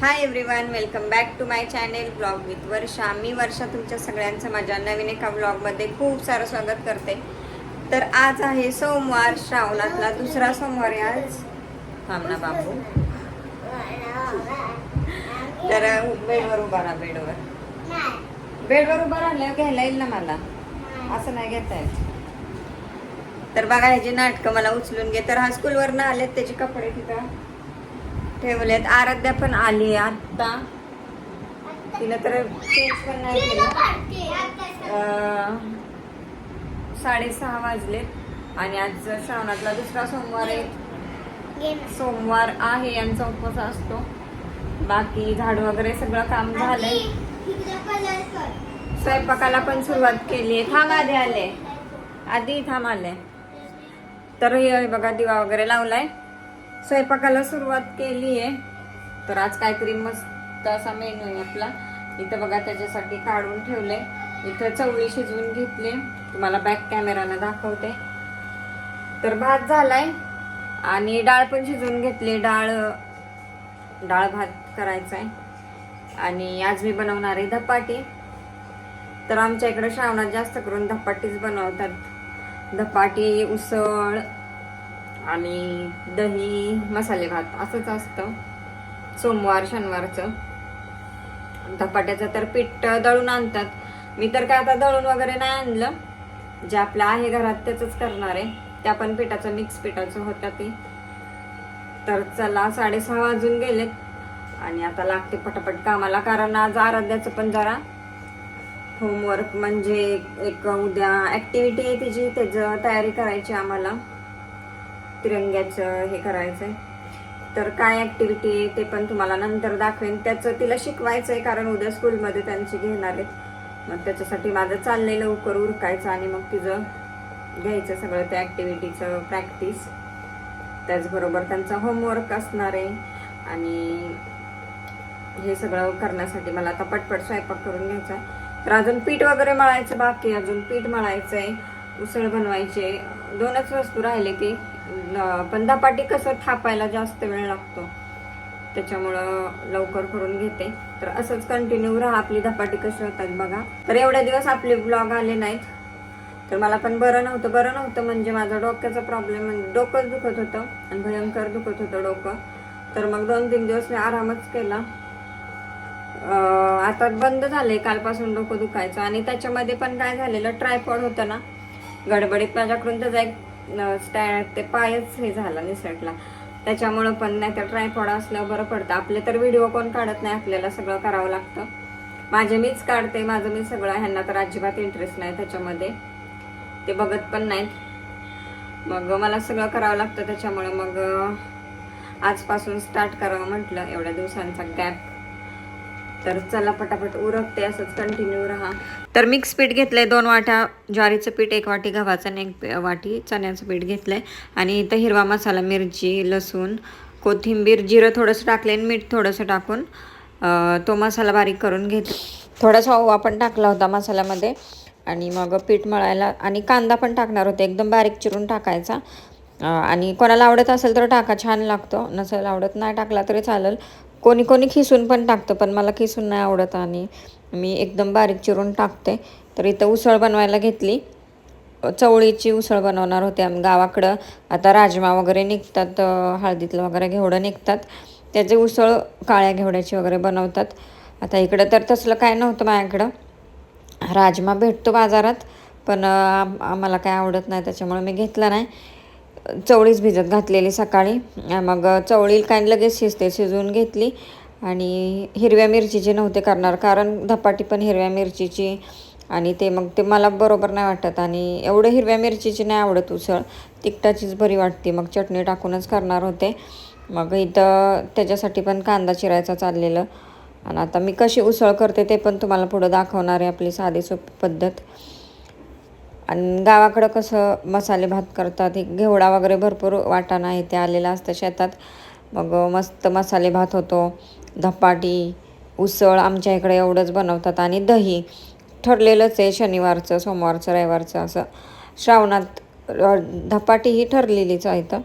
Hi everyone welcome back to my channel blog with Varsha मी वर्षा तुमच्या सगळ्यांचं माझ्या नवीन एका ब्लॉगमध्ये खूप सारं स्वागत करते. तर आज आहे सोमवार श्रावणातला दुसरा सोमवार आहे आज. थांबना बापू बाबू. तर बेडवर उभा राहा बेडवर. बेडवर उभा राहिल्यावर घ्यायला येईल ना मला? असं नाही घेता येत. तर बघा ह्याची नाटकं मला उचलून घे. तर हा स्कूलवर ना आलेत त्याचे कपडे तिथं. ठेवलेत. आराध्या पण आली आता तिला तर चेंज पण नाही केलं साडेसहा वाजलेत. आणि आज श्रावणातला दुसरा सोमवार आहे. सोमवार आहे यांचा उपवास असतो. बाकी झाड वगैरे सगळं काम झालंय. स्वयंपाकाला पण सुरुवात केली आहे थांब आधी आले. आधी थांब आले. तर हे बघा दिवा वगैरे लावलाय. स्वयंपाकाला सुरुवात केली आहे. तर आज काहीतरी मस्त असा मेनू आहे आपला. इथं बघा त्याच्यासाठी काढून ठेवले इथं चवळी शिजवून घेतली तुम्हाला बॅक कॅमेरानं दाखवते. तर भात झालाय. आणि डाळ पण शिजवून घेतली डाळ डाळ भात करायचा आहे. आणि आज मी बनवणार आहे धपाटी. तर आमच्या इकडं श्रावणात जास्त करून धपाटीच बनवतात. धपाटी उसळ आणि दही मसाले भात असंच असतं. सोमवार शनिवारचं. धपाट्याचं तर पीठ दळून आणतात. मी तर काय आता दळून वगैरे नाही आणलं. जे आपलं आहे घरात त्याच करणार आहे. त्या पण पिठाचं मिक्स पिठाचं होतं ते. तर चला साडेसहा वाजून गेलेत. आणि आता लागते पटापट कामाला कारण आज आराध्याचं पण जरा होमवर्क म्हणजे एक उद्या ऍक्टिव्हिटी आहे तिची त्याचं तयारी करायची आम्हाला. तिरंग्याचं हे करायचंय. तर काय ऍक्टिव्हिटी आहे ते पण तुम्हाला नंतर दाखवेन. त्याचं तिला शिकवायचं आहे कारण उद्या स्कूलमध्ये त्यांची घेणार आहेत. मग त्याच्यासाठी माझं चाललंय लवकर उरकायचं आणि मग तिचं घ्यायचं सगळं त्या ऍक्टिव्हिटीचं प्रॅक्टिस त्याचबरोबर त्यांचा होमवर्क असणार आहे. आणि हे सगळं करण्यासाठी मला आता पटपट स्वयंपाक करून घ्यायचा आहे. तर अजून पीठ वगैरे मळायचं बाकी अजून पीठ मळायचं आहे उसळ बनवायचे दोनच वस्तू राहिले की पण धपाटी कसं थापायला जास्त वेळ लागतो त्याच्यामुळं लवकर करून घेते. तर असंच कंटिन्यू राहा आपली धपाटी कशी होतात बघा. तर एवढ्या दिवस आपले ब्लॉग आले नाहीत. तर मला पण बरं नव्हतं बरं नव्हतं म्हणजे माझा डोक्याचा प्रॉब्लेम म्हणजे डोकंच दुखत होतं आणि भयंकर दुखत होतं डोकं. तर मग दोन तीन दिवस मी आरामच केला. आता बंद झालंय कालपासून डोकं दुखायचं. आणि त्याच्यामध्ये पण काय झालेलं ट्रायपॉड होतं ना गडबडीत माझ्याकडून त्याचा एक स्टँड ते पायच हे झाला निसटला. त्याच्यामुळं पण नाही तर ट्रायपॉड असल्यावर बरं पडतं. आपले तर व्हिडिओ कोण काढत नाही आपल्याला सगळं करावं लागतं. माझे मीच काढते माझं मी सगळं ह्यांना तर अजिबात इंटरेस्ट नाही त्याच्यामध्ये. ते बघत पण नाहीत. मग मला सगळं करावं लागतं त्याच्यामुळं मग आजपासून स्टार्ट करावं म्हटलं. एवढ्या दिवसांचा गॅप तर चला पटापट उरकते असंच कंटिन्यू राहा. तर मिक्स पीठ घेतलं आहे दोन वाट्या. ज्वारीचं पीठ एक वाटी गव्हाचं आणि एक वाटी. चण्याचं पीठ घेतलं आहे आणि इथं हिरवा मसाला मिरची लसूण कोथिंबीर जिरं थोडंसं टाकले आणि मीठ थोडंसं टाकून तो मसाला बारीक करून घेत थोडासा ओवा पण टाकला होता मसाल्यामध्ये. आणि मग पीठ मळायला आणि कांदा पण टाकणार होते. एकदम बारीक चिरून टाकायचा. आणि कोणाला आवडत असेल तर टाका. छान लागतो. नसेल आवडत नाही टाकला तरी चालेल. कोणी कोणी खिसून पण टाकतं पण मला खिसून नाही आवडत आणि मी एकदम बारीक चिरून टाकते. तर इथं उसळ बनवायला घेतली. चवळीची उसळ बनवणार होते आम्ही. गावाकडं आता राजमा वगैरे निघतात हळदीतलं वगैरे घेवडं निघतात. त्याचे उसळ काळ्या घेवड्याची वगैरे बनवतात. आता इकडं तर तसलं काय नव्हतं माझ्याकडं. राजमा भेटतो बाजारात पण आम्हाला काय आवडत नाही त्याच्यामुळे मी घेतला नाही. चवळीच भिजत घातलेली सकाळी. मग चवळी काय लगेच शिजते शिजवून घेतली. आणि हिरव्या मिरचीचे नव्हते करणार कारण धपाटी पण हिरव्या मिरचीची. आणि ते मग ते मला बरोबर नाही वाटत. आणि एवढं हिरव्या मिरचीची नाही आवडत उसळ. तिखटाचीच बरी वाटते. मग चटणी टाकूनच करणार होते. मग इथं त्याच्यासाठी पण कांदा चिरायचा चाललेलं. आणि आता मी कशी उसळ करते ते पण तुम्हाला पुढं दाखवणार आहे आपली साधी सोपी पद्धत. आणि गावाकडं कसं मसाले भात करतात हे घेवडा वगैरे भरपूर वाटाणा आहे ते आलेला असतं शेतात. मग मस्त मसाले भात होतो धपाटी उसळ आमच्या इकडे एवढंच बनवतात आणि दही. ठरलेलंच आहे शनिवारचं सोमवारचं रविवारचं असं. श्रावणात धपाटी ही ठरलेलीच आहे तर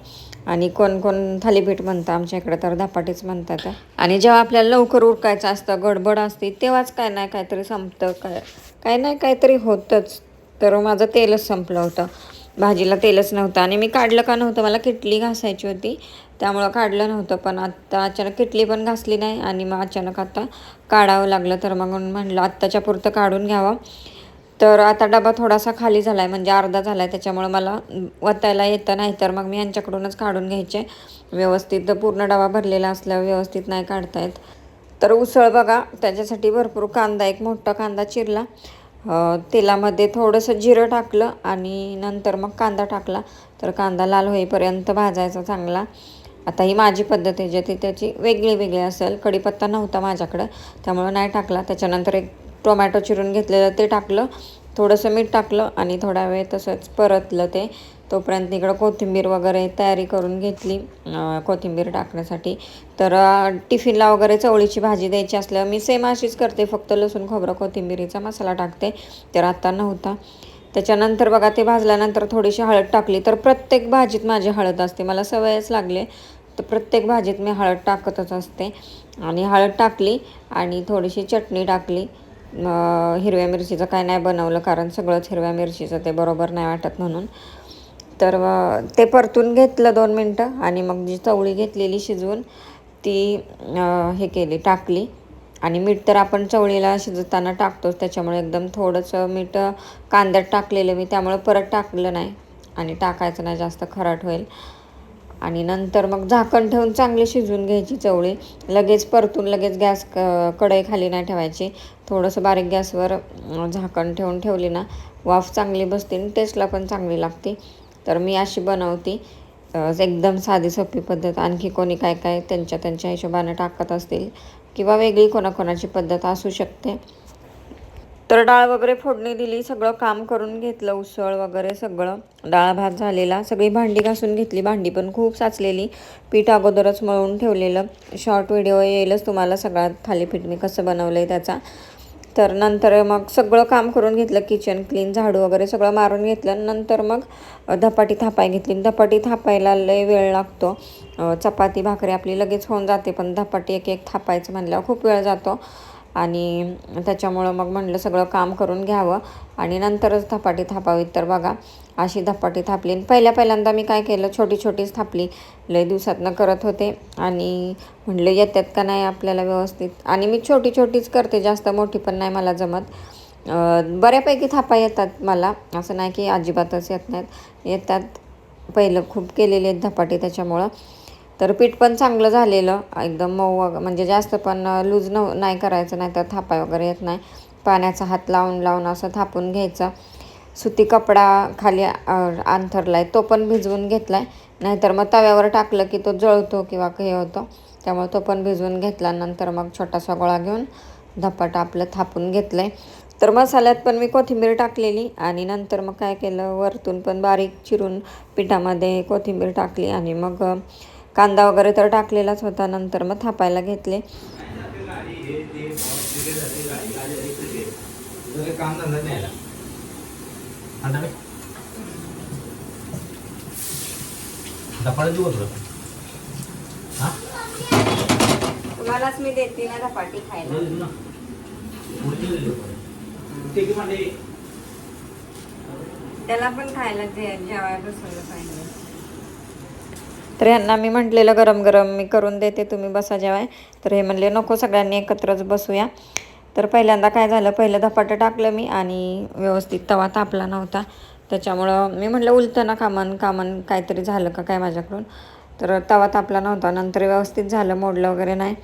आणि कोण कोण थालीपीठ म्हणतं आमच्या इकडे तर धपाटीच म्हणतात. आणि जेव्हा आपल्याला लवकर उरकायचं असतं गडबड असते तेव्हाच काय नाही काहीतरी संपतं काय काय नाही काहीतरी होतंच. तर माझं तेलच संपलं होतं. भाजीला तेलच नव्हतं आणि मी काढलं का नव्हतं मला किटली घासायची होती. त्यामुळं काढलं नव्हतं पण आत्ता अचानक किटली पण घासली नाही आणि मग अचानक आता काढावं लागलं. तर मग म्हणलं आत्ताच्या पुरतं काढून घ्यावं. तर आता डबा थोडासा खाली झाला आहे म्हणजे अर्धा झाला आहे त्याच्यामुळं मला वतायला येतं नाही तर मग मी यांच्याकडूनच काढून घ्यायचे. व्यवस्थित पूर्ण डबा भरलेला असल्यावर व्यवस्थित नाही काढता येत. तर उसळ बघा त्याच्यासाठी भरपूर कांदा एक मोठा कांदा चिरला. तेलामध्ये थोडंसं जिरं टाकलं आणि नंतर मग कांदा टाकला. तर कांदा लाल होईपर्यंत भाजायचा चांगला. आता ही माझी पद्धत आहे जे ती त्याची वेगळी वेगळी असेल. कढीपत्ता नव्हता माझ्याकडं त्यामुळं नाही टाकला. त्याच्यानंतर एक टोमॅटो चिरून घेतलेलं ते टाकलं. थोडंसं मीठ टाकलं आणि थोडा वेळ तसंच परतलं ते. तोपर्यंत इकडं कोथिंबीर वगैरे तयारी करून घेतली कोथिंबीर टाकण्यासाठी. तर टिफिनला वगैरे चवळीची भाजी द्यायची असल्यावर मी सेम अशीच करते फक्त लसूण खोबरं कोथिंबीरीचा मसाला टाकते. तर आता नव्हता. त्याच्यानंतर बघा ते भाजल्यानंतर थोडीशी हळद टाकली तर प्रत्येक भाजीत माझी हळद असते. मला सवयच लागले. तर प्रत्येक भाजीत मी हळद टाकतच असते. आणि हळद टाकली आणि थोडीशी चटणी टाकली. हिरव्या मिरचीचं काय नाही बनवलं कारण सगळंच हिरव्या मिरचीचं ते बरोबर नाही वाटत म्हणून. तर ते परतून घेतलं दोन मिनटं आणि मग जी चवळी घेतलेली शिजवून ती हे केली टाकली. आणि मीठ तर आपण चवळीला शिजवताना टाकतोच त्याच्यामुळे एकदम थोडंसं मीठ कांद्यात टाकलेलं मी त्यामुळे परत टाकलं नाही आणि टाकायचं नाही जास्त खराट होईल. आणि नंतर मग झाकण ठेवून चांगली शिजवून घ्यायची चवळी. लगेच परतून लगेच गॅस क कढई खाली नाही ठेवायची. थोडंसं बारीक गॅसवर झाकण ठेवून ठेवली ना वाफ चांगली बसते आणि टेस्टला पण चांगली लागते. तर मी अशी बनवते. एकदम साधी सोपी पद्धत. आणखी कोणी काय काय त्यांच्या त्यांच्या हिशोबाने टाकत असतील किंवा वेगळी कोणाकोणाची पद्धत असू शकते. तर डाळ वगैरे फोडणी दिली सगळं काम करून घेतलं उसळ वगैरे सगळं. डाळ भात झालेला. सगळी भांडी घासून घेतली. भांडी पण खूप साचलेली. पीठ अगोदरच मळून ठेवलेलं. शॉर्ट व्हिडिओ येईलच तुम्हाला. सगळा थालीपीठ मी कसं बनवलं आहे त्याचा. तर नंतर मग सगळं काम करून घेतलं किचन क्लीन झाडू वगैरे सगळं मारून घेतलं. नंतर मग धपाटी थापाय घेतली. धपाटी थापायला लय वेळ लागतो. चपाती भाकरी आपली लगेच होऊन जाते पण धपाटी एक एक थापायचं म्हणल्यावर खूप वेळ जातो. आणि त्याच्यामुळं मग म्हणलं सगळं काम करून घ्यावं. आणि नंतरच धपाटी थापावी तर बघा अशी धपाटी थापली. आणि पहिल्या पहिल्यांदा मी काय केलं छोटी छोटीच थापली. लय दिवसातनं करत होते. आणि म्हणलं येतात का नाही आपल्याला व्यवस्थित? आणि मी छोटी छोटीच करते. जास्त मोठी पण नाही मला जमत. बऱ्यापैकी थापा येतात मला. असं नाही की अजिबातच येत नाहीत. येतात. पहिलं खूप केलेली आहेत धपाटी त्याच्यामुळं. तर पीठ पण चांगलं झालेलं. एकदम मऊ म्हणजे जास्त पण लूज न नाही करायचं नाही तर थापाय वगैरे येत नाही. पाण्याचा हात लावून लावून असं थापून घ्यायचं. सुती कपडा खाली अंथरला आहे तो पण भिजवून घेतला आहे नाहीतर मग तव्यावर टाकलं की तो जळतो किंवा हे होतं. त्यामुळे तो पण भिजवून घेतला. नंतर मग छोटासा गोळा घेऊन धपाट आपलं थापून घेतलं आहे तर मसाल्यात पण मी कोथिंबीर टाकलेली आणि नंतर मग काय केलं? वरतून पण बारीक चिरून पिठामध्ये कोथिंबीर टाकली आणि मग कांदा वगैरे तर टाकलेलाच होता नंतर मग थापायला घेतले. तुम्हालाच मी देते ना धपाटी खायला. त्याला पण खायला जे जेवायला बसवलं पाहिजे. तर यांना मी म्हटलेलं गरम गरम मी करून देते तुम्ही बसा जेवाय. तर हे म्हणले नको सगळ्यांनी एकत्रच बसूया. तर पहिल्यांदा काय झालं पहिलं धपाटं टाकलं मी आणि व्यवस्थित तवा तापला नव्हता. त्याच्यामुळं मी म्हटलं उलतं ना कामन कामन काहीतरी झालं का काय माझ्याकडून? तर तवा तापला नव्हता नंतर व्यवस्थित झालं मोडलं वगैरे नाही.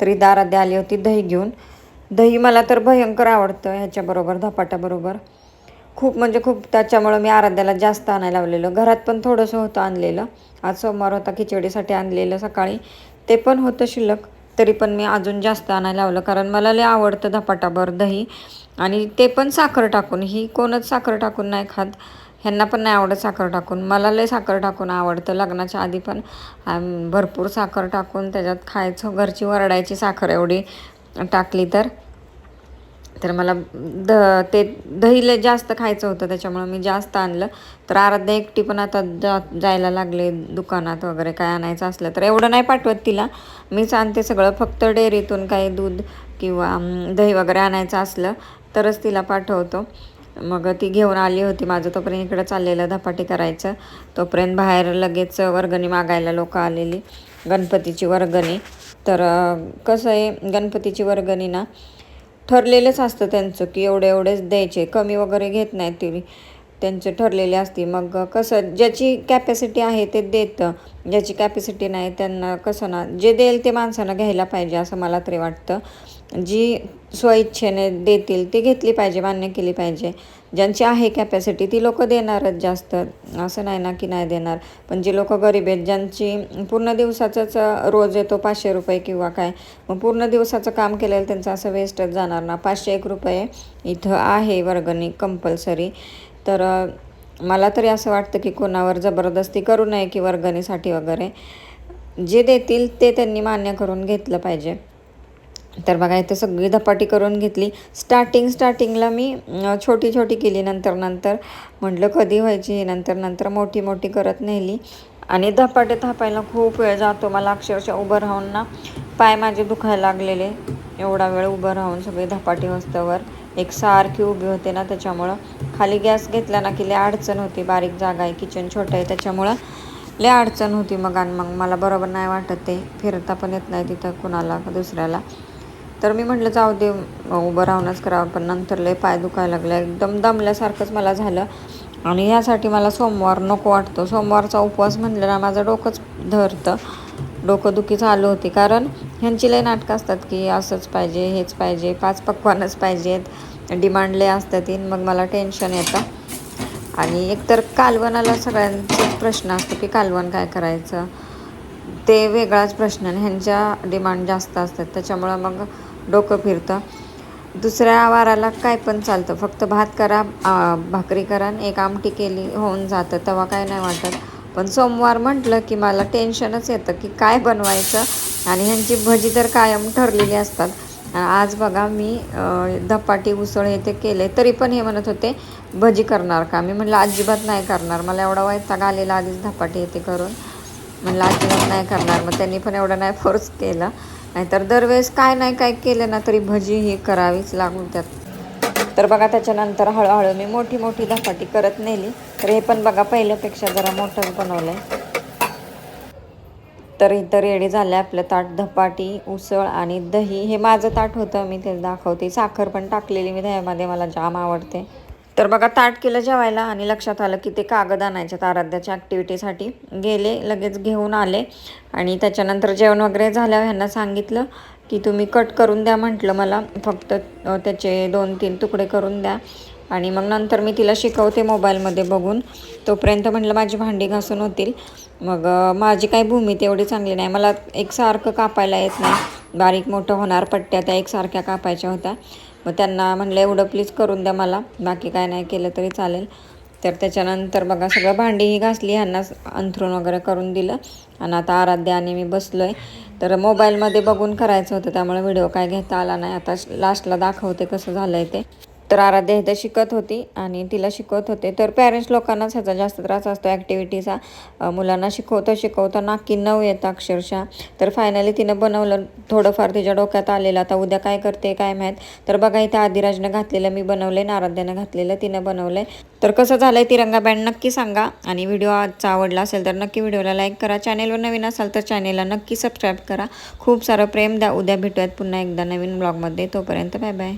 तरी दारात आली होती दही घेऊन. दही मला तर भयंकर आवडतं ह्याच्याबरोबर धपाट्याबरोबर. खूप म्हणजे खूप त्याच्यामुळं मी आराध्याला जास्त आणायला लावलेलं. घरात पण थोडंसं होतं आणलेलं. आज सोमवार होता खिचडीसाठी आणलेलं सकाळी. ते पण होतं शिल्लक. तरी पण मी अजून जास्त आणायला लावलं. कारण मला लय आवडतं धपाटाभर दही. आणि ते पण साखर टाकून. ही कोणच साखर टाकून नाही खात. ह्यांना पण नाही आवडत साखर टाकून. मला लय साखर टाकून आवडतं लग्नाच्या आधी पण. भरपूर साखर टाकून त्याच्यात खायचं. घरची वरडायची साखर एवढी टाकली तर. तर मला द ते दहीला जास्त खायचं होतं त्याच्यामुळं मी जास्त आणलं. तर आराध्या एकटी पण आता जा जायला लागले दुकानात वगैरे काय आणायचं असलं तर. एवढं नाही पाठवत तिला. मीच आणते सगळं फक्त डेअरीतून काही दूध किंवा दही वगैरे आणायचं असलं तरच तिला पाठवतो. मग ती घेऊन आली होती माझं तोपर्यंत इकडं चाललेलं धपाटी करायचं. तोपर्यंत बाहेर लगेच वर्गणी मागायला लोक आलेली गणपतीची वर्गणी. तर कसं आहे गणपतीची वर्गणी ना ठरलेलंच असतं त्यांचं की एवढे एवढेच द्यायचे कमी वगैरे घेत नाहीत ते. त्यांचे ठरलेले असते. मग कसं ज्याची कॅपॅसिटी आहे ते देतं. ज्याची कॅपॅसिटी नाही त्यांना कसं ना जे देईल ते माणसानं घ्यायला पाहिजे असं मला तरी वाटतं. जी स्वइच्छेने देतील ती घेतली पाहिजे मान्य केली पाहिजे. ज्यांची आहे कॅपॅसिटी ती लोक देणारच जास्त. असं नाही ना की नाही देणार. पण जे लोक गरीब आहेत ज्यांची पूर्ण दिवसाचंच रोज येतो पाचशे रुपये किंवा काय मग पूर्ण दिवसाचं काम केलेलं त्यांचं असं वेस्टच जाणार ना. पाचशे एक रुपये इथं आहे वर्गणी कंपल्सरी तर मला तरी असं वाटतं की कोणावर जबरदस्ती करू नये की वर्गणीसाठी वगैरे. जे देतील ते त्यांनी मान्य करून घेतलं पाहिजे. तर बघा इथे सगळी धपाटी करून घेतली. स्टार्टिंग स्टार्टिंगला मी छोटी छोटी केली नंतर नंतर. म्हटलं कधी व्हायची नंतर नंतर मोठी मोठी करत नेली. आणि धपाटे थापायला खूप वेळ जातो. मला अक्षरशः उभं राहून ना पाय माझे दुखायला लागलेले. एवढा वेळ उभं राहून सगळी धपाटी वस्तूवर. एक सारखी उभी होते ना त्याच्यामुळं. खाली गॅस घेतला ना की लय अडचण होती. बारीक जागा आहे किचन छोटं आहे त्याच्यामुळं लय अडचण होती मग आणि मग. मला बरोबर नाही वाटत ते. फिरता पण येत नाही तिथं कुणाला दुसऱ्याला. तर मी म्हटलं जाऊ दे उभं राहूनच करावं पण नंतर लय पाय दुखायला लागलं. एकदम दमल्यासारखंच मला झालं. आणि यासाठी मला सोमवार नको वाटतो. सोमवारचा उपवास म्हणलं ना माझं डोकंच धरतं. डोकंदुखी चालू होती. कारण ह्यांची लय नाटकं असतात की असंच पाहिजे हेच पाहिजे पाच पक्वानच पाहिजेत. डिमांड लय असतात. मग मला टेन्शन येतं. आणि एकतर कालवणाला सगळ्यांचाच प्रश्न असतो की कालवण काय करायचं? ते वेगळाच प्रश्न आणि ह्यांच्या डिमांड जास्त असतात. त्याच्यामुळं मग डोकं फिरतं. दुसऱ्या वाराला काय पण चालतं. फक्त भात करा भाकरी करा आणि एक आमटी केली होऊन जातं. तेव्हा काय नाही वाटत. पण सोमवार म्हटलं की मला टेन्शनच येतं की काय बनवायचं आणि ह्यांची भजी तर कायम ठरलेली असतात. आज बघा मी धपाटी उसळ हे ते केले. तरी पण हे म्हणत होते भजी करणार का? मी म्हटलं अजिबात नाही करणार. मला एवढा वैताग आलेला आधीच धपाटी हे ते करून. म्हणलं अजिबात नाही करणार. मग त्यांनी पण एवढं नाही फोर्स केलं. नाहीतर दरवेळेस काय नाही काय केलं ना तरी भजी ही करावीच लागून त्यात. तर बघा त्याच्यानंतर हळूहळू मी मोठी मोठी धपाटी करत नेली. तर हे पण बघा पहिल्यापेक्षा जरा मोठंच बनवलं आहे तर इथं रेडी झालं आपलं ताट. धपाटी उसळ आणि दही. हे माझं ताट होतं मी ते दाखवते. साखर पण टाकलेली मी दह्यामध्ये. मला जाम आवडते. तर बघा ताट केलं जेवायला आणि लक्षात आलं की ते कागद आणायच्यात आराध्याच्या ॲक्टिव्हिटीसाठी गेले लगेच घेऊन आले आणि त्याच्यानंतर जेवण वगैरे झाल्यावर ह्यांना सांगितलं की तुम्ही कट करून द्या म्हटलं मला. फक्त त्याचे दोन तीन तुकडे करून द्या. आणि मग नंतर मी तिला शिकवते मोबाईलमध्ये बघून. तोपर्यंत म्हटलं माझी भांडी घासून होतील. मग माझी काही भूमी तेवढी चांगली नाही. मला एकसारखं कापायला येत नाही. बारीक मोठं होणार पट्ट्या त्या एकसारख्या कापायच्या होत्या. मग त्यांना म्हणलं एवढं प्लीज करून द्या मला बाकी काय नाही केलं तरी चालेल. तर त्याच्यानंतर बघा सगळं भांडीही घासली ह्यांना अंथरूण वगैरे करून दिलं. आणि आता आराध्या आणि मी बसलो आहे तर मोबाईलमध्ये बघून करायचं होतं त्यामुळे व्हिडिओ काय घेता आला नाही. आता लास्टला दाखवते कसं झालं आहे ते. तर आराध्या इथं शिकत होती आणि तिला शिकवत होते. तर पॅरेंट्स लोकांनाच ह्याचा जास्त त्रास असतो. ॲक्टिव्हिटीचा मुलांना शिकवता शिकवता नाकी नऊ येतं अक्षरशः. तर फायनली तिनं बनवलं थोडंफार तिच्या डोक्यात आलेलं. आता उद्या काय करते काय माहीत? तर बघा इथं आदिराजनं घातलेलं मी बनवलं आहे आराध्यानं घातलेलं तिनं बनवलं आहे तर कसं झालं आहे तिरंगा बँड नक्की सांगा. आणि व्हिडिओ आजचा आवडला असेल तर नक्की व्हिडिओला लाईक करा. चॅनेलवर नवीन असाल तर चॅनेलला नक्की सबस्क्राईब करा. खूप सारं प्रेम द्या. उद्या भेटूयात पुन्हा एकदा नवीन ब्लॉगमध्ये तोपर्यंत बाय बाय